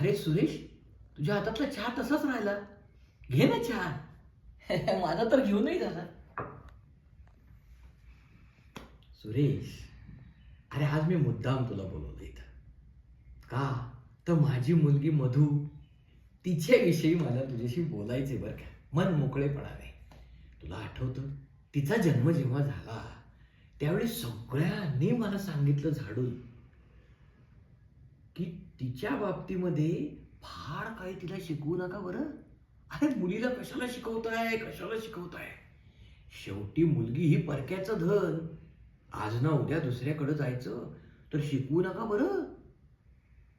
अरे सुरेश तुझ्या हातातला चहा तसाच राहिला. घे ना चहा. माझा तर घेऊनही झाला सुरेश अरे आज मी मुद्दाम तुला बोलवलं इथं. का? तर माझी मुलगी मधू तिच्याविषयी मला तुझ्याशी बोलायचे बरं का. मन मोकळेपणाने तुला आठवतं तिचा जन्म जेव्हा झाला त्यावेळी सगळ्यांनी मला सांगितलं झाडून. की तिच्या बाबतीमध्ये फार काही तिला शिकवू नका बरं. अरे मुलीला कशाला शिकवताय? कशाला शिकवताय? शेवटी मुलगी ही परक्याचं धन. आज ना उद्या दुसऱ्याकडे जायचं तर शिकवू नका बरं.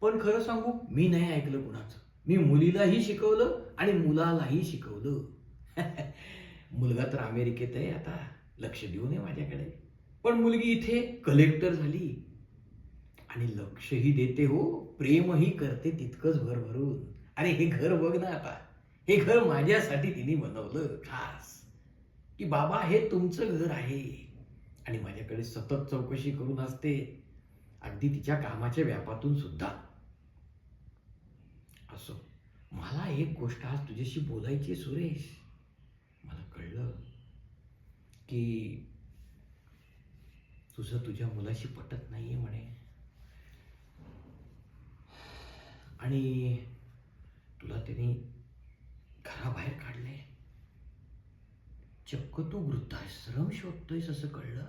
पण खरं सांगू मी नाही ऐकलं कुणाचं. मी मुलीलाही शिकवलं आणि मुलालाही शिकवलं. मुलगा तर अमेरिकेत आहे आता लक्ष देऊ नये माझ्याकडे. पण मुलगी इथे कलेक्टर झाली. आणि लक्षही देते हो प्रेमही करते तितकंच भरभरून. अरे हे घर बघ ना आता. हे घर माझ्यासाठी तिने बनवलं खास. की बाबा हे तुमचं घर आहे. आणि माझ्याकडे सतत चौकशी करून असते. अगदी तिच्या कामाच्या व्यापातून सुद्धा. असो मला एक गोष्ट आज तुझ्याशी बोलायची सुरेश. मला कळलं की तुझं तुझ्या मुलाशी पटत नाहीये म्हणे. आणि तुला त्याने घराबाहेर काढले. चक्क तू वृद्धाश्रम शोधतोयस असं कळलं?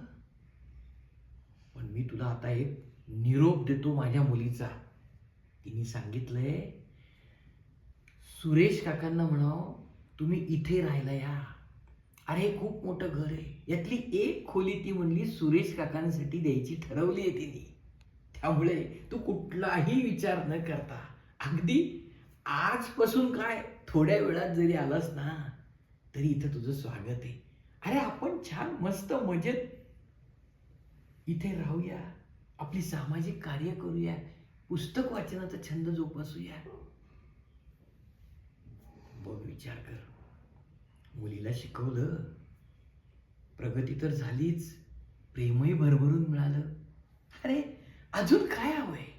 पण मी तुला आता एक निरोप देतो माझ्या मुलीचा. तिने सांगितलंय सुरेश काकांना म्हणाव तुम्ही इथे राहायला या. अरे खूप मोठं घर आहे. यातली एक खोली ती म्हणली सुरेश काकांसाठी द्यायची ठरवली आहे तिने. त्यामुळे तू कुठलाही विचार न करता अगदी आजपासून काय थोड्या वेळात जरी आलास ना तरी इथं तुझं स्वागत आहे. अरे आपण छान मस्त मजेत इथे राहूया. आपली सामाजिक कार्य करूया. पुस्तक वाचनाचा छंद जोपासूया. बघ विचार कर. मुलीला शिकवलं. प्रगती तर झालीच. प्रेमही भरभरून मिळालं. अरे अजून काय हवंय?